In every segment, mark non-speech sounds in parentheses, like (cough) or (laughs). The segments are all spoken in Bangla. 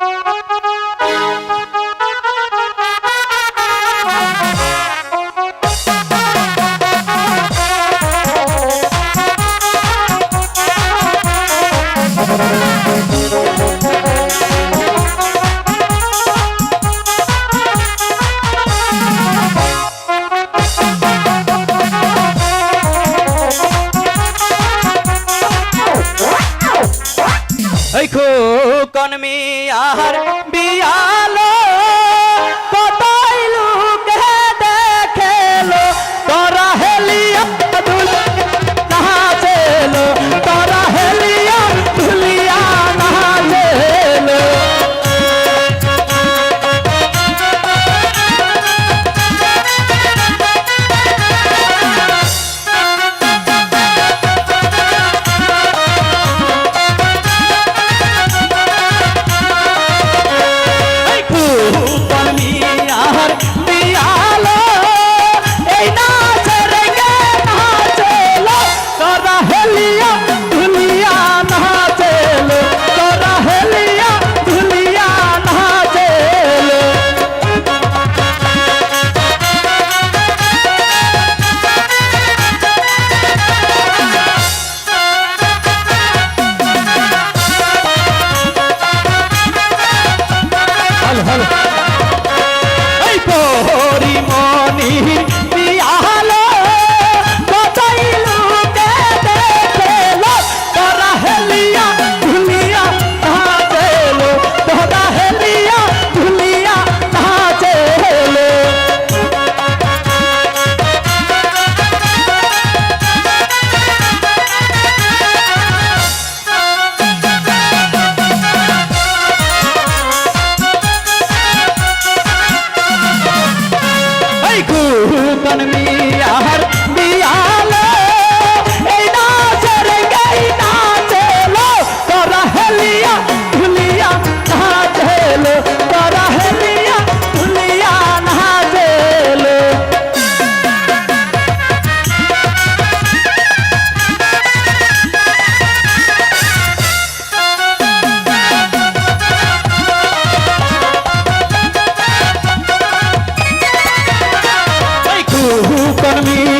Thank. (laughs) খুকন মিয়ার বিয়ালো কুকন Amen.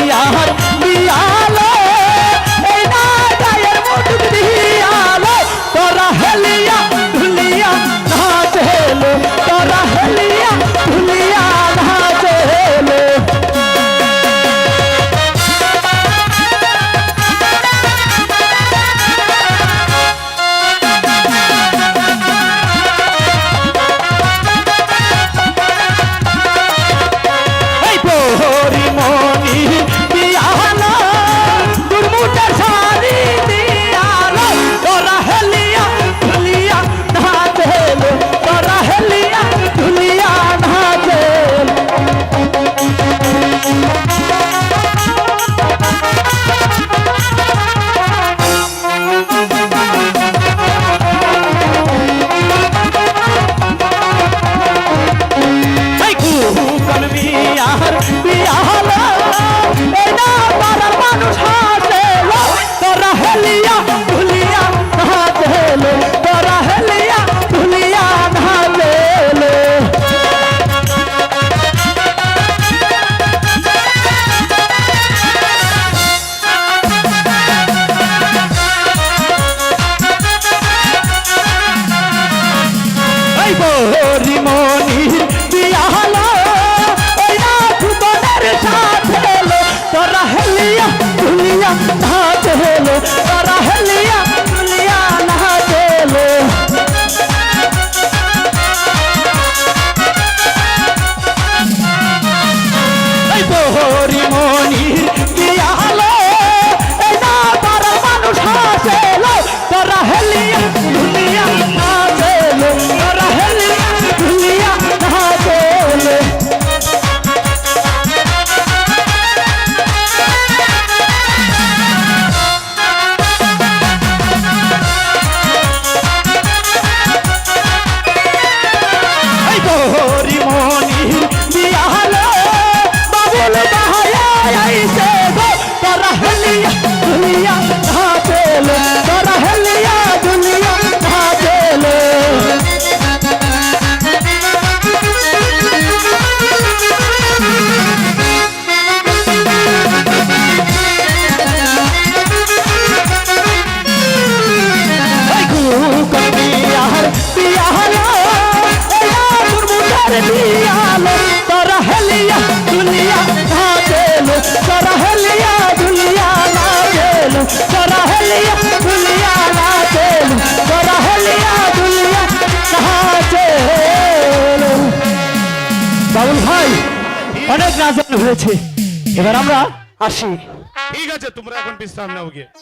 আজান হয়েছে। এবার আমরা আসি। ঠিক আছে তোমরা এখন বিশ্রাম নাও গিয়ে।